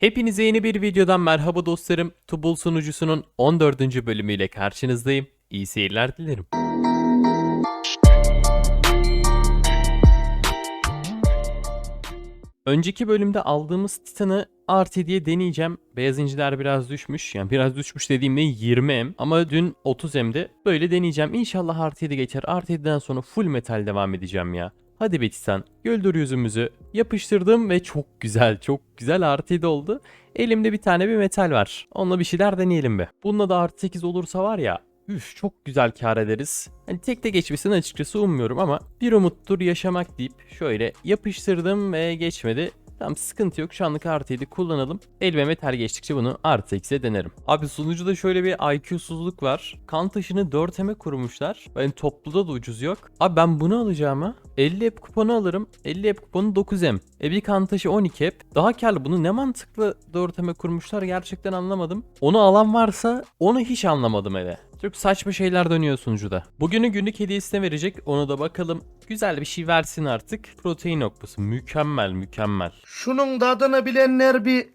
Hepinize yeni bir videodan merhaba dostlarım. Tubul sunucusunun 14. bölümüyle karşınızdayım. İyi seyirler dilerim. Önceki bölümde aldığımız Titan'ı artı diye deneyeceğim. Beyaz inciler biraz düşmüş. Yani biraz düşmüş dediğimde 20M ama dün 30M'de. Böyle deneyeceğim. İnşallah artı 7 geçer. 7'den sonra full metal devam edeceğim ya. Hadi be Titan. Güldür yüzümüzü. Yapıştırdım ve çok güzel, çok güzel artı 7 oldu. Elimde bir tane bir metal var. Onunla bir şeyler deneyelim be. Bununla da artı 8 olursa var ya Üf çok güzel kar ederiz. Hani tek de geçmesini açıkçası ummuyorum ama bir umuttur yaşamak deyip şöyle yapıştırdım ve geçmedi. Tamam sıkıntı yok şu anlık artı 7 kullanalım. Elime metal geçtikçe bunu artı x'e denerim. Abi sunucuda şöyle bir IQ'suzluk var. Kan taşını 4M'e kurmuşlar. Yani topluda da ucuz yok. Abi ben bunu alacağıma 50 app kuponu alırım. 50 app kuponu 9M. E bir kan taşı 12 app. Daha karlı bunu ne mantıklı 4M'e kurmuşlar gerçekten anlamadım. Onu alan varsa onu hiç anlamadım hele. Çok saçma şeyler dönüyor sunucuda. Bugünü günlük hediyesine verecek ona da bakalım. Güzel bir şey versin artık. Protein okması mükemmel mükemmel. Şunun tadını bilenler bir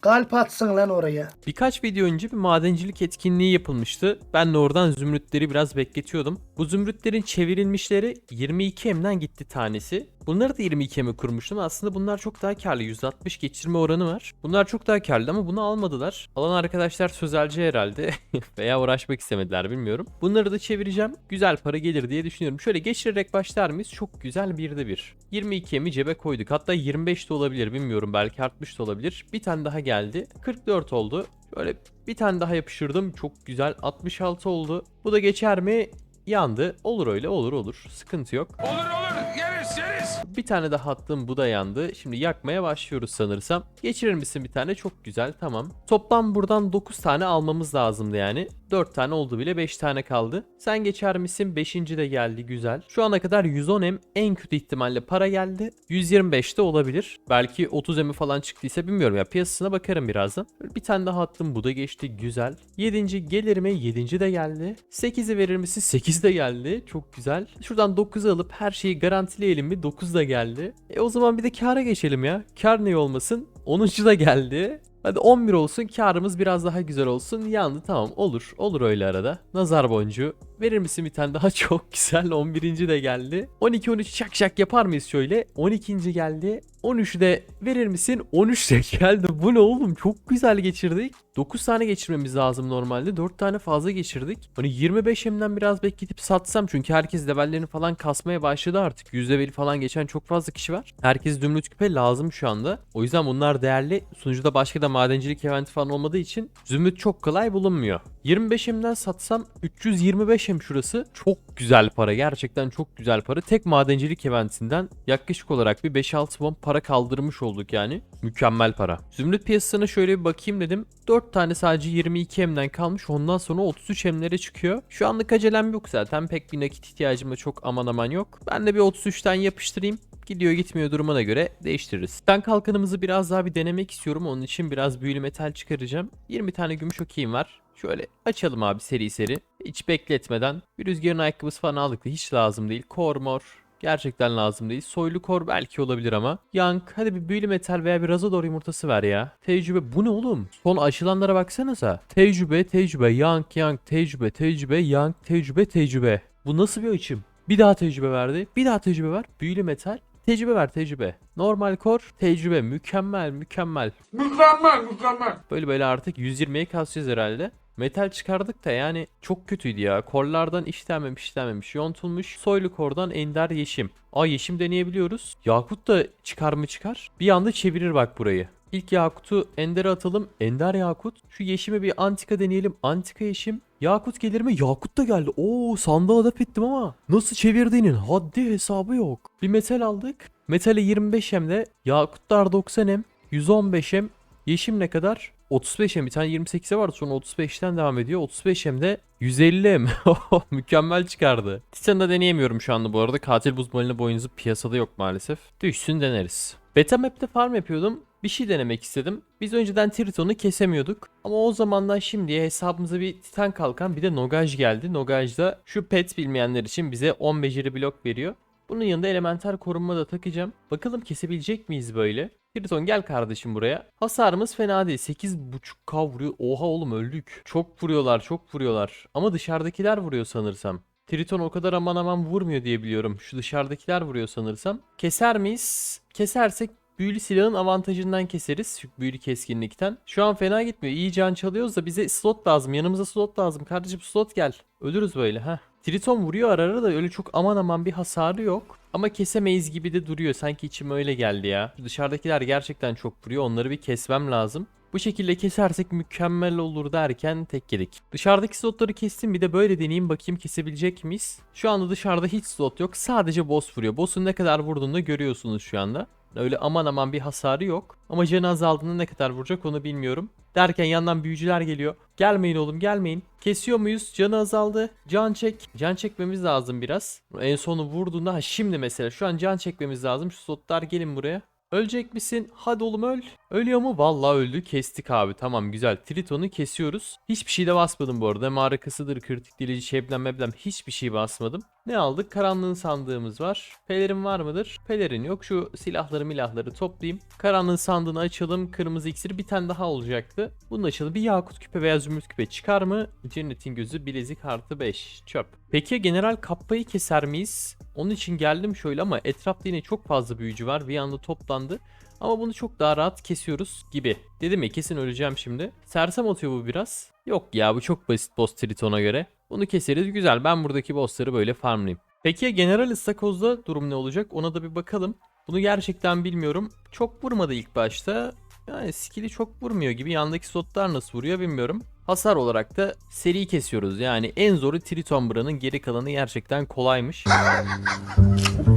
kalp atsın lan oraya. Birkaç video önce bir madencilik etkinliği yapılmıştı. Ben de oradan zümrütleri biraz bekletiyordum. Bu zümrütlerin çevrilmişleri 22M'den gitti tanesi. Bunları da 22M'e kurmuştum. Aslında bunlar çok daha karlı. %60 geçirme oranı var. Bunlar çok daha karlı ama bunu almadılar. Alan arkadaşlar sözelci herhalde. Veya uğraşmak istemediler bilmiyorum. Bunları da çevireceğim. Güzel para gelir diye düşünüyorum. Şöyle geçirerek başlar mıyız? Çok güzel bir de bir. 22M'i cebe koyduk. Hatta 25 de olabilir bilmiyorum. Belki artmış da olabilir. Bir tane daha geldi. 44 oldu. Şöyle bir tane daha yapıştırdım. Çok güzel. 66 oldu. Bu da geçer mi? Yandı. Olur öyle olur olur. Sıkıntı yok. Olur olur yeriz yeriz. Bir tane daha attım bu da yandı. Şimdi yakmaya başlıyoruz sanırsam. Geçirir misin bir tane? Çok güzel tamam. Toplam buradan 9 tane almamız lazımdı yani. 4 tane oldu bile 5 tane kaldı. Sen geçer misin? 5. de geldi güzel. Şu ana kadar 110M en kötü ihtimalle para geldi. 125 de olabilir. Belki 30M'i falan çıktıysa bilmiyorum ya piyasasına bakarım birazdan. Bir tane daha attım bu da geçti güzel. 7. gelir mi? 7. de geldi. 8'i verir misin? 8 de geldi. Çok güzel. Şuradan 9'u alıp her şeyi garantileyelim mi? 9 da geldi. E o zaman bir de kâra geçelim ya. Kar ne olmasın? 10. da geldi. Hadi 11 olsun karımız biraz daha güzel olsun. Yandı tamam olur. Olur öyle arada. Nazar boncuğu. Verir misin bir tane daha? Çok güzel. 11. de geldi. 12 13 şak şak yapar mıyız şöyle? 12. geldi. 13'ü de verir misin? 13 de geldi. Bu ne oğlum? Çok güzel geçirdik. 9 tane geçirmemiz lazım normalde. 4 tane fazla geçirdik. Hani 25M'den biraz bekletip satsam çünkü herkes levellerini falan kasmaya başladı artık. %1 falan geçen çok fazla kişi var. Herkes dümdüz küpe lazım şu anda. O yüzden bunlar değerli. Sunucuda başka da madencilik eventi falan olmadığı için zümrüt çok kolay bulunmuyor. 25M'den satsam 325M şurası. Çok güzel para. Gerçekten çok güzel para. Tek madencilik eventinden yaklaşık olarak bir 5-6 won para kaldırmış olduk yani. Mükemmel para. Zümrüt piyasasına şöyle bir bakayım dedim. 4 tane sadece 22M'den kalmış. Ondan sonra 33M'lere çıkıyor. Şu anlık acelem yok zaten. Pek bir nakit ihtiyacım da çok aman aman yok. Ben de bir 33'ten yapıştırayım. Gidiyor gitmiyor durumuna göre değiştiririz. Ben kalkanımızı biraz daha bir denemek istiyorum. Onun için biraz büyülü metal çıkaracağım. 20 tane gümüş okeyim var. Şöyle açalım abi seri seri. Hiç bekletmeden. Bir rüzgarın ayakkabısı falan aldık da hiç lazım değil. Kor mor. Gerçekten lazım değil. Soylu kor belki olabilir ama. Yank hadi bir büyülü metal veya bir razador yumurtası ver ya. Tecrübe bu ne oğlum? Son açılanlara baksanıza. Tecrübe tecrübe yank yank tecrübe tecrübe yank tecrübe tecrübe. Bu nasıl bir açım? Bir daha tecrübe verdi. Bir daha tecrübe ver. Büyülü metal. Tecrübe ver tecrübe. Normal kor tecrübe mükemmel mükemmel. Mükemmel mükemmel. Böyle böyle artık 120'ye kasacağız herhalde. Metal çıkardık da yani çok kötüydü ya. Korlardan işlenmemiş işlenmemiş yontulmuş. Soylu kordan ender yeşim. Aa yeşim deneyebiliyoruz. Yakut da çıkar mı çıkar? Bir anda çevirir bak burayı. İlk Yakut'u Ender'e atalım. Ender Yakut. Şu yeşimi bir antika deneyelim. Antika yeşim. Yakut gelir mi? Yakut da geldi. Oo sandığa adap ettim ama. Nasıl çevirdiğinin haddi hesabı yok. Bir metal aldık. Metale 25M'de. Yakutlar 90M. 115M. Yeşim ne kadar? 35M bir tane 28'e vardı sonra 35'ten devam ediyor. 35M'de 150M. Mükemmel çıkardı. Titan'da deneyemiyorum şu anda bu arada. Katil buz balina boynuzu piyasada yok maalesef. Düşsün deneriz. Beta map'te farm yapıyordum. Bir şey denemek istedim. Biz önceden Triton'u kesemiyorduk. Ama o zamandan şimdiye hesabımıza bir Titan kalkan bir de Nogaj geldi. Nogaj'da şu pet bilmeyenler için bize 10 beceri blok veriyor. Bunun yanında elementer korunma da takacağım. Bakalım kesebilecek miyiz böyle? Triton gel kardeşim buraya. Hasarımız fena değil. 8.5k vuruyor. Oha oğlum öldük. Çok vuruyorlar çok vuruyorlar. Ama dışarıdakiler vuruyor sanırsam. Triton o kadar aman aman vurmuyor diye biliyorum. Şu dışarıdakiler vuruyor sanırsam. Keser miyiz? Kesersek büyülü silahın avantajından keseriz. Büyülü keskinlikten. Şu an fena gitmiyor. İyi can çalıyoruz da bize slot lazım. Yanımıza slot lazım. Kardeşim slot gel. Ölürüz böyle ha. Triton vuruyor ara ara da öyle çok aman aman bir hasarı yok. Ama kesemeyiz gibi de duruyor. Sanki içim öyle geldi ya. Dışarıdakiler gerçekten çok vuruyor. Onları bir kesmem lazım. Bu şekilde kesersek mükemmel olur derken tek yedik. Dışarıdaki slotları kestim bir de böyle deneyeyim bakayım kesebilecek miyiz? Şu anda dışarıda hiç slot yok. Sadece boss vuruyor. Boss'un ne kadar vurduğunu da görüyorsunuz şu anda. Öyle aman aman bir hasarı yok. Ama canı azaldığında ne kadar vuracak onu bilmiyorum. Derken yandan büyücüler geliyor. Gelmeyin oğlum gelmeyin. Kesiyor muyuz? Canı azaldı. Can çek. Can çekmemiz lazım biraz. En sonu vurduğunda ha şimdi mesela şu an can çekmemiz lazım. Şu slotlar gelin buraya. Ölecek misin? Hadi oğlum öl. Ölüyor mu? Vallahi öldü. Kestik abi. Tamam güzel. Triton'u kesiyoruz. Hiçbir şey de basmadım bu arada. Marikasıdır, kritik delici, şebnem meblem hiçbir şey basmadım. Ne aldık? Karanlığın sandığımız var. Pelerin var mıdır? Pelerin yok. Şu silahları milahları toplayayım. Karanlığın sandığını açalım. Kırmızı iksir bir tane daha olacaktı. Bunu da açalım. Bir yakut küpe veya zümrüt küpe çıkar mı? Cennetin gözü bilezik artı 5. Çöp. Peki general kappayı keser miyiz? Onun için geldim şöyle ama etrafta yine çok fazla büyücü var. Bir anda toplandı. Ama bunu çok daha rahat kesiyoruz gibi. Dedim ya kesin öleceğim şimdi. Sersem atıyor bu biraz. Yok ya bu çok basit boss Triton'a göre. Bunu keseriz güzel. Ben buradaki bossları böyle farmlayayım. Peki ya General Istakoz'da durum ne olacak? Ona da bir bakalım. Bunu gerçekten bilmiyorum. Çok vurmadı ilk başta. Yani skill'i çok vurmuyor gibi. Yandaki slotlar nasıl vuruyor bilmiyorum. Hasar olarak da seri kesiyoruz. Yani en zoru Triton Bra'nın geri kalanı gerçekten kolaymış.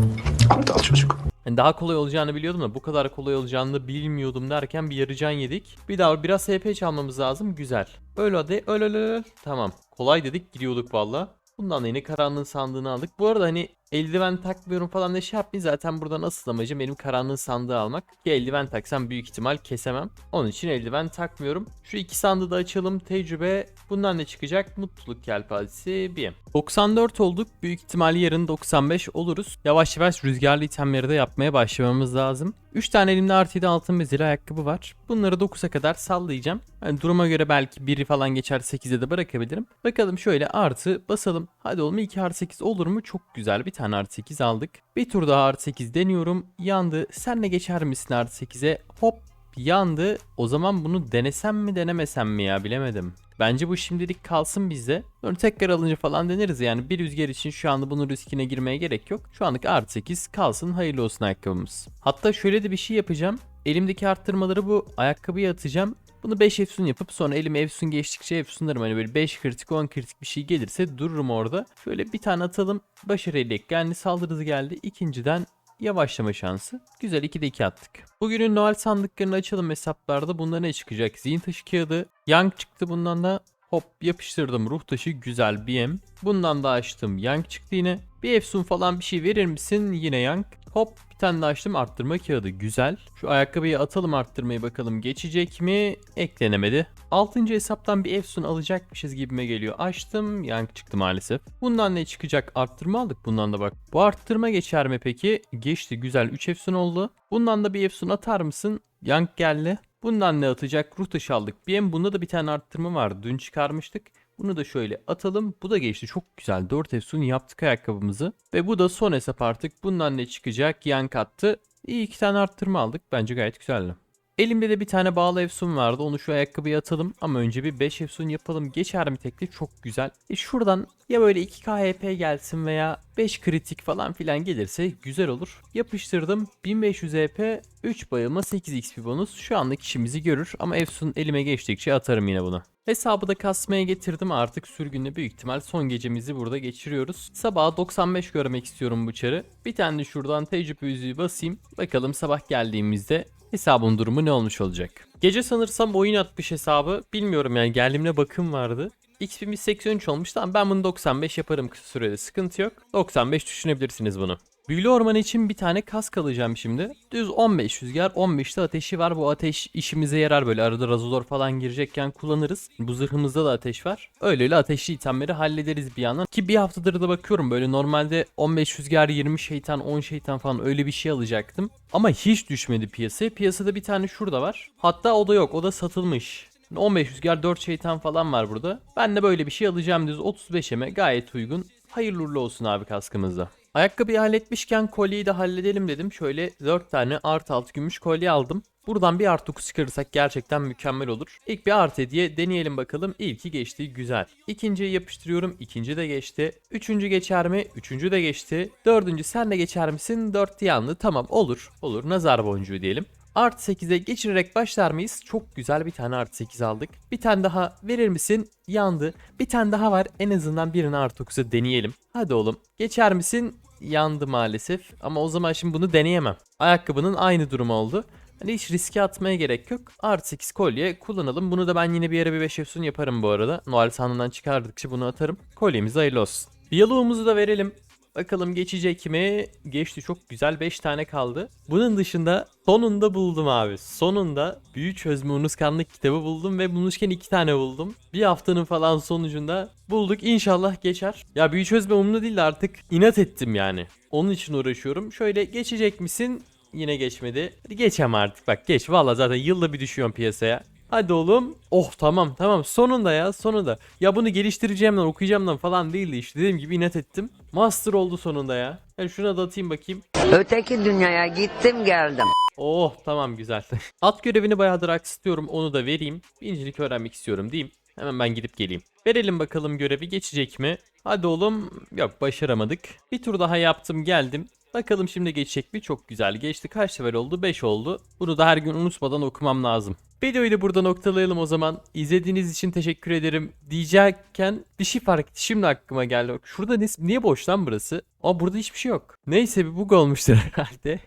Aptal çocuk. Yani daha kolay olacağını biliyordum da bu kadar kolay olacağını bilmiyordum derken bir yarıcan yedik. Bir daha biraz HP çalmamız lazım. Güzel. Öl hadi. Öl öl. öl. Tamam. Kolay dedik gidiyorduk valla. Bundan da yine karanlığın sandığını aldık. Bu arada hani eldiven takmıyorum falan ne şey yapmayın. Zaten buradan asıl amacım benim karanlığın sandığı almak. Ki eldiven taksam büyük ihtimal kesemem. Onun için eldiven takmıyorum. Şu iki sandığı da açalım. Tecrübe. Bundan ne çıkacak? Mutluluk yelpazesi bir. 94 olduk. Büyük ihtimal yarın 95 oluruz. Yavaş yavaş rüzgarlı itemleri de yapmaya başlamamız lazım. 3 tane elimde artı 7 altın bezeli ayakkabı var. Bunları 9'a kadar sallayacağım. Yani duruma göre belki biri falan geçer 8'e de bırakabilirim. Bakalım şöyle artı basalım. Hadi oğlum 2 artı 8 olur mu? Çok güzel bir tane artı 8 aldık. Bir tur daha artı 8 deniyorum. Yandı. Sen de geçer misin artı 8'e? Hop yandı. O zaman bunu denesem mi denemesem mi ya bilemedim. Bence bu şimdilik kalsın bizde. Sonra tekrar alınca falan deneriz yani. Bir rüzgar için şu anda bunun riskine girmeye gerek yok. Şu anlık artı 8 kalsın hayırlı olsun ayakkabımız. Hatta şöyle de bir şey yapacağım. Elimdeki arttırmaları bu ayakkabıya atacağım. Bunu 5 efsun yapıp sonra elime efsun geçtikçe efsunlarım hani böyle 5 kritik 10 kritik bir şey gelirse dururum orada. Şöyle bir tane atalım. Başarıyla geldi saldırı hızı geldi. İkinciden yavaşlama şansı. Güzel 2'de 2 attık. Bugünün Noel sandıklarını açalım hesaplarda. Bunda ne çıkacak? Zihin taşı kağıdı. Yang çıktı bundan da. Hop yapıştırdım ruh taşı güzel BM. Bundan da açtım Yang çıktı yine. Bir efsun falan bir şey verir misin? Yine Yang. Hop bir tane daha açtım arttırma kağıdı güzel. Şu ayakkabıyı atalım arttırmayı bakalım geçecek mi? Eklenemedi. 6. hesaptan bir efsun alacakmışız gibime geliyor. Açtım Yang çıktı maalesef. Bundan ne çıkacak? Arttırma aldık bundan da bak. Bu arttırma geçer mi peki? Geçti güzel 3 efsun oldu. Bundan da bir efsun atar mısın? Yang geldi. Bundan ne atacak? Ruh taşı aldık. BM bunda da bir tane arttırma var. Dün çıkarmıştık. Bunu da şöyle atalım. Bu da geçti. Çok güzel. 4 efsun yaptık ayakkabımızı. Ve bu da son hesap artık. Bundan ne çıkacak? Yan kattı. İyi iki tane arttırma aldık. Bence gayet güzeldi. Elimde de bir tane bağlı efsun vardı. Onu şu ayakkabıya atalım. Ama önce bir 5 efsun yapalım. Geçer mi tekli? Çok güzel. E şuradan ya böyle 2k HP gelsin veya 5 kritik falan filan gelirse güzel olur. Yapıştırdım. 1500 HP, 3 bayılma, 8 XP bonus. Şu anlık işimizi görür ama efsun elime geçtikçe atarım yine bunu. Hesabı da kasmaya getirdim artık sürgünle büyük ihtimal son gecemizi burada geçiriyoruz. Sabaha 95 görmek istiyorum bu çarı. Bir tane de şuradan tecrübe yüzüğü basayım. Bakalım sabah geldiğimizde hesabın durumu ne olmuş olacak. Gece sanırsam oyun atmış hesabı. Bilmiyorum yani geldiğimde bakım vardı. XP'miz 83 olmuş. Tamam ben bunu 95 yaparım kısa sürede sıkıntı yok. 95 düşünebilirsiniz bunu. Büyülü orman için bir tane kask alacağım şimdi. Düz 15 rüzgar 15'te ateşi var. Bu ateş işimize yarar böyle arada razodor falan girecekken kullanırız. Bu zırhımızda da ateş var. Öyle öyle ateşli itemleri hallederiz bir yandan. Ki bir haftadır da bakıyorum böyle normalde 15 rüzgar 20 şeytan 10 şeytan falan öyle bir şey alacaktım. Ama hiç düşmedi piyasaya. Piyasada bir tane şurada var. Hatta o da yok o da satılmış. 15 rüzgar 4 şeytan falan var burada. Ben de böyle bir şey alacağım düz 35'eme gayet uygun. Hayırlı olsun abi kaskımızda. Ayakkabıyı halletmişken kolyeyi de halledelim dedim. Şöyle 4 tane art alt gümüş kolye aldım. Buradan bir art 9 çıkarırsak gerçekten mükemmel olur. İlk bir art hediye deneyelim bakalım. İlki geçti güzel. İkinciyi yapıştırıyorum. ikinci de geçti. Üçüncü geçer mi? Üçüncü de geçti. Dördüncü sen de geçer misin? Dört yanlı. Tamam olur. Olur. Nazar boncuğu diyelim. Art 8'e geçirerek başlar mıyız? Çok güzel bir tane art 8 aldık. Bir tane daha verir misin? Yandı. Bir tane daha var. En azından birini art 9'a deneyelim. Hadi oğlum. Geçer misin? Yandı maalesef. Ama o zaman şimdi bunu deneyemem. Ayakkabının aynı durumu oldu. Hani hiç riske atmaya gerek yok. Art 8 kolye kullanalım. Bunu da ben yine bir ara bir 5 efsun yaparım bu arada. Noel sandığından çıkardıkça bunu atarım. Kolyemiz hayırlı olsun. Diyaloğumuzu da verelim. Bakalım geçecek mi? Geçti çok güzel 5 tane kaldı. Bunun dışında sonunda buldum abi. Sonunda büyü çözme unutkanlık kitabı buldum ve bulmuşken 2 tane buldum. Bir haftanın falan sonucunda bulduk. İnşallah geçer. Ya büyü çözme umurumda değil de artık inat ettim yani. Onun için uğraşıyorum. Şöyle geçecek misin? Yine geçmedi. Hadi geçem artık bak geç. Valla zaten yılda bir düşüyorum piyasaya. Hadi oğlum. Oh tamam tamam sonunda ya sonunda. Ya bunu geliştireceğimden okuyacağımdan falan değildi işte. Dediğim gibi inat ettim. Master oldu sonunda ya. Yani şuna da atayım bakayım. Öteki dünyaya gittim geldim. Oh tamam güzel. At görevini bayağıdır aksıtıyorum onu da vereyim. Bincilik öğrenmek istiyorum diyeyim. Hemen ben gidip geleyim. Verelim bakalım görevi geçecek mi? Hadi oğlum. Yok başaramadık. Bir tur daha yaptım geldim. Bakalım şimdi geçecek mi? Çok güzel geçti. Kaç sefer oldu? 5 oldu. Bunu da her gün unutmadan okumam lazım. Videoyu da burada noktalayalım o zaman. İzlediğiniz için teşekkür ederim. Diyecekken bir şey fark etti. Şimdi aklıma geldi. Bak Şurada ne, niye boş lan burası? Aa burada hiçbir şey yok. Neyse bir bug olmuştur herhalde.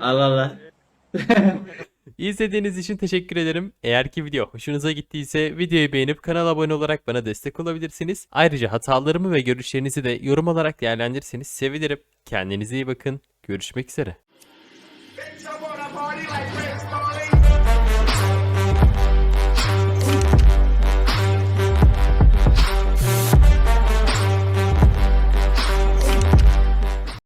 Allah Allah. İzlediğiniz için teşekkür ederim. Eğer ki video hoşunuza gittiyse videoyu beğenip kanala abone olarak bana destek olabilirsiniz. Ayrıca hatalarımı ve görüşlerinizi de yorum olarak değerlendirirseniz sevinirim. Kendinize iyi bakın. Görüşmek üzere.